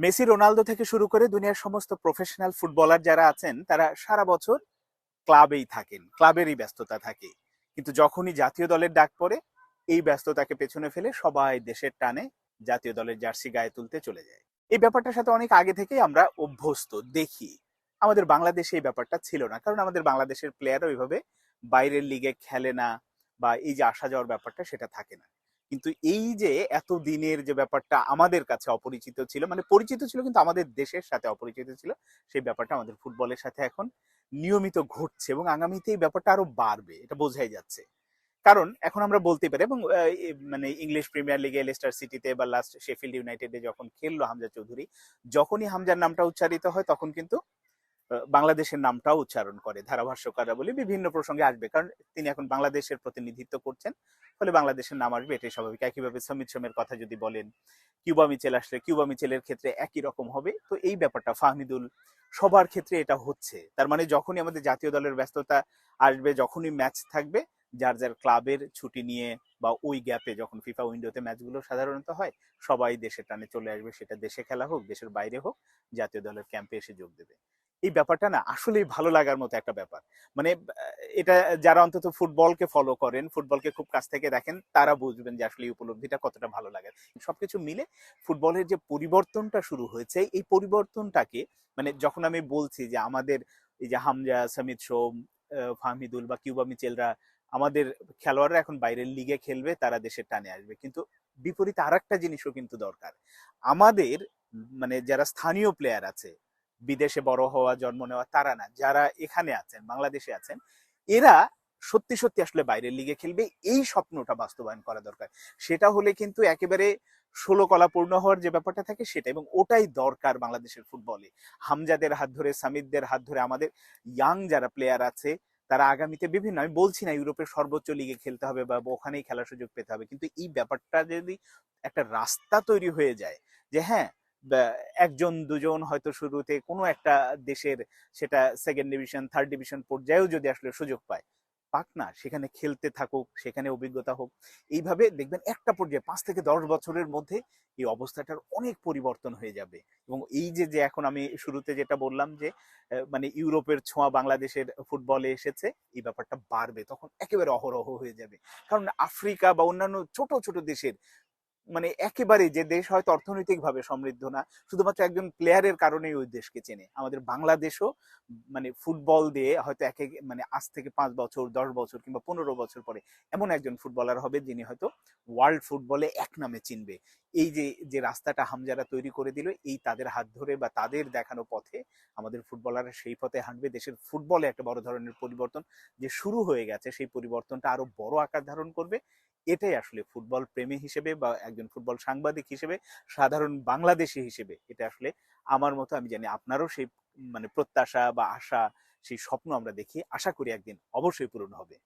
Messi, Ronaldo থেকে শুরু করে দুনিয়ার সমস্ত প্রফেশনাল ফুটবলার যারা আছেন, তারা সারা বছর ক্লাবেই থাকেন, ক্লাবেরই ব্যস্ততা থাকে। কিন্তু যখনই জাতীয় দলের ডাক পড়ে, এই ব্যস্ততাকে পেছনে ফেলে সবাই দেশের টানে জাতীয় দলের জার্সি গায়ে তুলতে চলে যায়। এই ব্যাপারটার সাথে অনেক আগে থেকেই আমরা অভ্যস্ত, দেখি। আমাদের বাংলাদেশে এই ব্যাপারটা ছিল না, কারণ আমাদের বাংলাদেশের প্লেয়ারও ওইভাবে বাইরের লিগে খেলে না বা এই যে আসা যাওয়ার ব্যাপারটা সেটা থাকে না। কিন্তু এই যে এত দিনের যে ব্যাপারটা আমাদের কাছে অপরিচিত ছিল মানে পরিচিত ছিল কিন্তু আমাদের দেশের সাথে অপরিচিত ছিল, সেই ব্যাপারটা আমাদের ফুটবলের সাথে এখন নিয়মিত ঘটছে এবং আগামীতে এই ব্যাপারটা আরও বাড়বে, এটা বোঝাই যাচ্ছে। কারণ এখন আমরা বলতে পারি এবং মানে ইংলিশ প্রিমিয়ার লিগে লেস্টার সিটিতে বা লাস্ট শেফিল্ড ইউনাইটেডে যখন খেললো হামজা চৌধুরী, যখনই হামজার নামটা উচ্চারিত হয় তখন কিন্তু বাংলাদেশের নামটাও উচ্চারণ করে ধারাভাষ্যকাররা বলে বিভিন্ন প্রসঙ্গে আসবে। কারণ তিনি এখন বাংলাদেশের প্রতিনিধিত্ব করছেন, ফলে বাংলাদেশের নাম আসবে, এটাই স্বাভাবিক। একইভাবে সমিত সোমের কথা যদি বলেন, কিউবা মিচেল আসলে কিউবা মিচেলের ক্ষেত্রে একই রকম হবে। তো এই ব্যাপারটা ফাহমিদুল, সবার ক্ষেত্রে এটা হচ্ছে। তার মানে যখনই আমাদের জাতীয় দলের ব্যস্ততা আসবে, যখনই ম্যাচ থাকবে, যার যার ক্লাবের ছুটি নিয়ে বা ওই গ্যাপে যখন ফিফা উইন্ডোতে ম্যাচগুলো সাধারণত হয়, সবাই দেশের টানে চলে আসবে। সেটা দেশে খেলা হোক, দেশের বাইরে হোক, জাতীয় দলের ক্যাম্পে এসে যোগ দেবে। এই ব্যাপারটা না আসলেই ভালো লাগার মতো একটা ব্যাপার। মানে এটা যারা অন্তত ফুটবলকে ফলো করেন, ফুটবলকে খুব কাছ থেকে দেখেন, তারা বুঝবেন যে আসলে এই উপলব্ধিটা কতটা ভালো লাগে। সবকিছু মিলে ফুটবলের যে পরিবর্তনটা শুরু হয়েছে, এই পরিবর্তনটাকে মানে যখন আমি বলছি যে আমাদের এই যে হামজা, সামিদ সোম ফাহমিদুল বা কিউবা মিচেলরা, আমাদের খেলোয়াড়রা এখন বাইরের লিগে খেলবে, তারা দেশের টানে আসবে। কিন্তু বিপরীতে আর একটা জিনিসও কিন্তু দরকার। আমাদের মানে যারা স্থানীয় প্লেয়ার আছে বিদেশে বড় হওয়া, জন্ম নেওয়া তারা না, যারা এখানে আছেন, বাংলাদেশে আছেন, এরা সত্যি সত্যি আসলে বাইরের লিগে খেলবে। এই স্বপ্নটা বাস্তবায়ন করা দরকার। সেটা হলে কিন্তু একেবারে ষোলো কলা পূর্ণ হওয়ার যে ব্যাপারটা থাকে সেটা, এবং ওটাই দরকার বাংলাদেশের ফুটবলে। হামজাদের হাত ধরে, সামিদদের হাত ধরে আমাদের ইয়াং যারা প্লেয়ার আছে, তারা আগামীতে বিভিন্ন, আমি বলছি না ইউরোপের সর্বোচ্চ লিগে খেলতে হবে বা ওখানেই খেলার সুযোগ পেতে হবে, কিন্তু এই ব্যাপারটা যদি একটা রাস্তা তৈরি হয়ে যায় যে হ্যাঁ একজন, দুজন হয়তো শুরুতে কোনো একটা দেশের সেটা সেকেন্ড ডিভিশন থার্ড ডিভিশন পর্যায়েও যদি আসলে সুযোগ পায়, পাক না, সেখানে খেলতে থাকুক, সেখানে অভিজ্ঞতা হোক, এইভাবে দেখবেন একটা পর্যায়ে পাঁচ থেকে দশ বছরের মধ্যে এই অবস্থাটার অনেক পরিবর্তন হয়ে যাবে। এবং এই যে যে এখন আমি শুরুতে যেটা বললাম যে মানে ইউরোপের ছোঁয়া বাংলাদেশের ফুটবলে এসেছে, এই ব্যাপারটা বাড়বে, তখন একেবারে অহরহ হয়ে যাবে। কারণ আফ্রিকা বা অন্যান্য ছোট ছোট দেশের মানে একেবারে যে দেশ হয়তো অর্থনৈতিকভাবে সমৃদ্ধ না, শুধুমাত্র একজন প্লেয়ারের কারণেই ওই দেশকে চেনে। আমাদের বাংলাদেশও মানে ফুটবল দিয়ে হয়তো এক মানে আজ থেকে পাঁচ বছর, দশ বছর কিংবা পনেরো বছর পরে এমন একজন ফুটবলার হবে যিনি হয়তো ওয়ার্ল্ড ফুটবলে এক নামে চিনবে। এই যে যে রাস্তাটা হামজারা তৈরি করে দিল, এই তাদের হাত ধরে বা তাদের দেখানো পথে আমাদের ফুটবলাররা সেই পথে হাঁটবে। দেশের ফুটবলে একটা বড় ধরনের পরিবর্তন যে শুরু হয়ে গেছে, সেই পরিবর্তনটা আরও বড় আকার ধারণ করবে। এটাই আসলে ফুটবল প্রেমী হিসেবে বা একজন ফুটবল সাংবাদিক হিসেবে, সাধারণ বাংলাদেশি হিসেবে এটা আসলে আমার মতো আমি জানি আপনারও সেই মানে প্রত্যাশা বা আশা, সেই স্বপ্ন আমরা দেখি। আশা করি একদিন অবশ্যই পূরণ হবে।